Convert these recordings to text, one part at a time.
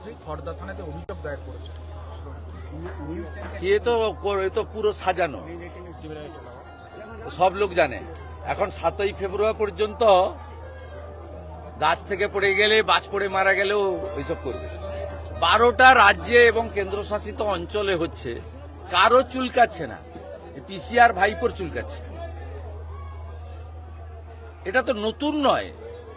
স্ত্রী খড়দা থানাতে অভিযোগ দায়ের করেছে এ তো এ তো পুরো সাজানো। সব লোক জানে। এখন সাতই ফেব্রুয়ারি পর্যন্ত গাছ থেকে পড়ে গেলে, বাজ পড়ে মারা গেলেও ওইসব করবে। বারোটা রাজ্যে এবং কেন্দ্রশাসিত অঞ্চলে হচ্ছে, কারও চুলকাচ্ছে না। পিসিআর ভাইপোর চুলকাচ্ছে। এটা তো নতুন নয়।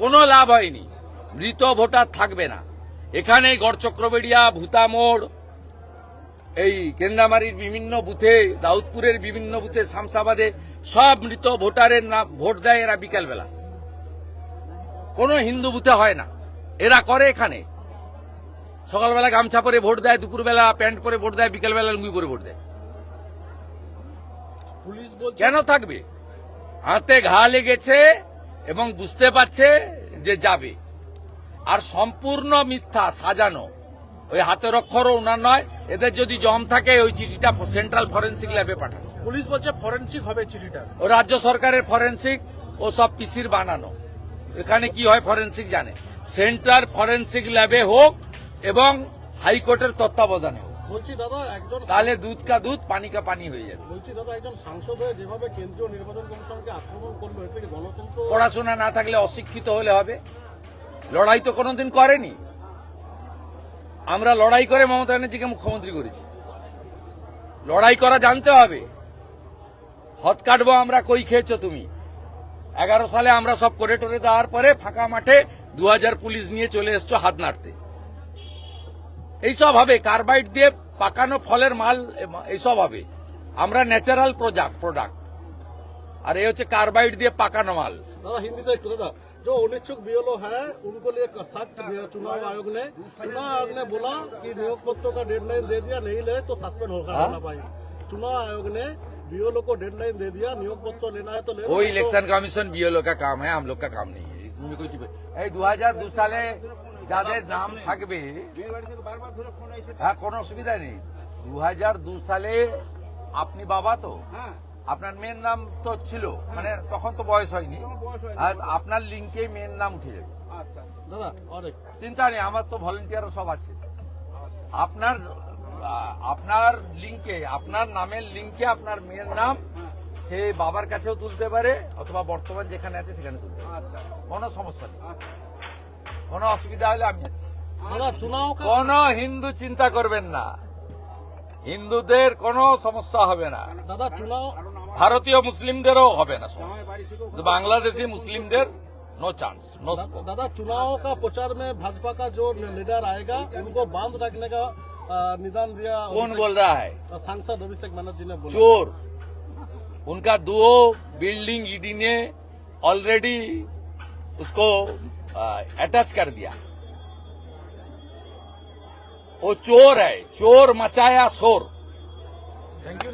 কোনো লাভ হয়নি। মৃত ভোটার থাকবে না। এখানে গড়চক্রবেড়িয়া ভূতামোড় এই কেন্দামারির বিভিন্ন বুথে দাউদপুরের বিভিন্ন বুথে শামসাবাদে সব মৃত ভোটারের নাম ভোট দেয় এরা বিকালবেলা। কোনো হিন্দু বুথে হয় না। এরা করে এখানে। সকালবেলা গামছা পরে ভোট দেয় দুপুরবেলা প্যান্ট পরে ভোট দেয় বিকালবেলা লুঙ্গি পরে ভোট দেয়। পুলিশ কেন থাকবে? হাতে ঘা লেগেছে এবং বুঝতে পারছে যে যাবে। আর সম্পূর্ণ মিথ্যা সাজানো। ওই হাতের অক্ষরও ওনার নয় এদের যদি জম থাকে ওই চিঠিটা সেন্ট্রাল ফরেন্সিক ল্যাবে পাঠানো। পুলিশ বলছে ফরেন্সিক হবে চিঠিটা। ও রাজ্য সরকারের ফরেন্সিক ও সব পিসির বানানো। এখানে কি হয় ফরেন্সিক জানে। সেন্ট্রাল ফরেন্সিক ল্যাবে হোক এবং হাইকোর্টের তত্ত্বাবধানে হোক বলছি দাদা একজন তাহলে দুধ কা দুধ পানি কা পানি হয়ে যাবে। বলছি দাদা একজন সাংসদ হয়ে যেভাবে কেন্দ্রীয় নির্বাচন কমিশনকে আক্রমণ করল এর থেকে গণতন্ত্র পড়াশোনা না থাকলে অশিক্ষিত হলে হবে। লড়াই তো কোনোদিন করেনি। আমরা লড়াই করে মমতা ব্যানার্জিকে মুখ্যমন্ত্রী করেছি। লড়াই করা জানতে হবে। হত কাটবো আমরা কই খেয়েছো তুমি? এগারো সালে আমরা সব করে টরে দেওয়ার পরে ফাঁকা মাঠে দু হাজার পুলিশ নিয়ে চলে এসছো হাত নাড়তে। এইসব হবে কার্বাইড দিয়ে পাকানো ফলের মাল এ- এইসব হবে আমরা ন্যাচারাল প্রোডাক্ট প্রোডাক্ট আর এই হচ্ছে কার্বাইড দিয়ে পাকানো মাল दादा हिंदी तो एक दादा जो अनिच्छुक बीएलओ है उनको लिए सख्त चुनाव आयोग ने चुनाव आयोग ने बोला कि नियोग पत्रों का डेडलाइन दे दिया नहीं ले तो सस्पेंड होगा हाँ? होना पाएंगे चुनाव आयोग ने बीएलओ को डेडलाइन दे दिया नियोग पत्र लेना है तो ले लो, वो नहीं तो- इलेक्शन कमीशन बीएलओ का काम है हम लोग का काम नहीं है इसमें कोई এই দু হাজার দু সালে যাদের নাম থাকবে হ্যাঁ কোনো অসুবিধা নেই। দু সালে আপনি বাবা তো? আপনার মেয়ের নাম তো ছিল মানে তখন তো বয়স হয়নি। আপনার লিঙ্কে মেয়ের নাম উঠে যাবে। চিন্তা নেই আমার তো ভলেন্টিয়ার সব আছে। আপনার আপনার লিঙ্কে আপনার নামের লিঙ্কে আপনার মেয়ের নাম সে বাবার কাছেও তুলতে পারে অথবা বর্তমান যেখানে আছে সেখানে তুলতে পারে। কোনো সমস্যা নেই। কোনো অসুবিধা হলে আমি আছি दादा चुनाव का কোন হিন্দু চিন্তা করবেন না হিন্দুদের কোনো সমস্যা হবে না दादा चुनाव ভারতীয় মুসলিমদেরও হবে না সমস্যা কিন্তু বাংলাদেশি মুসলিমদের নো চান্স নো दा- दादा चुनाव का प्रचार में भाजपा का जो लीडर आएगा उनको बांध रखने का अ, निदान दिया कौन बोल रहा है सांसद अभिषेक बनर्जी ने बोला चोर उनका दो बिल्डिंग ईडी ने ऑलरेडी उसको अटैच कर दिया। वो चोर है चोर मचाया शोर। Thank you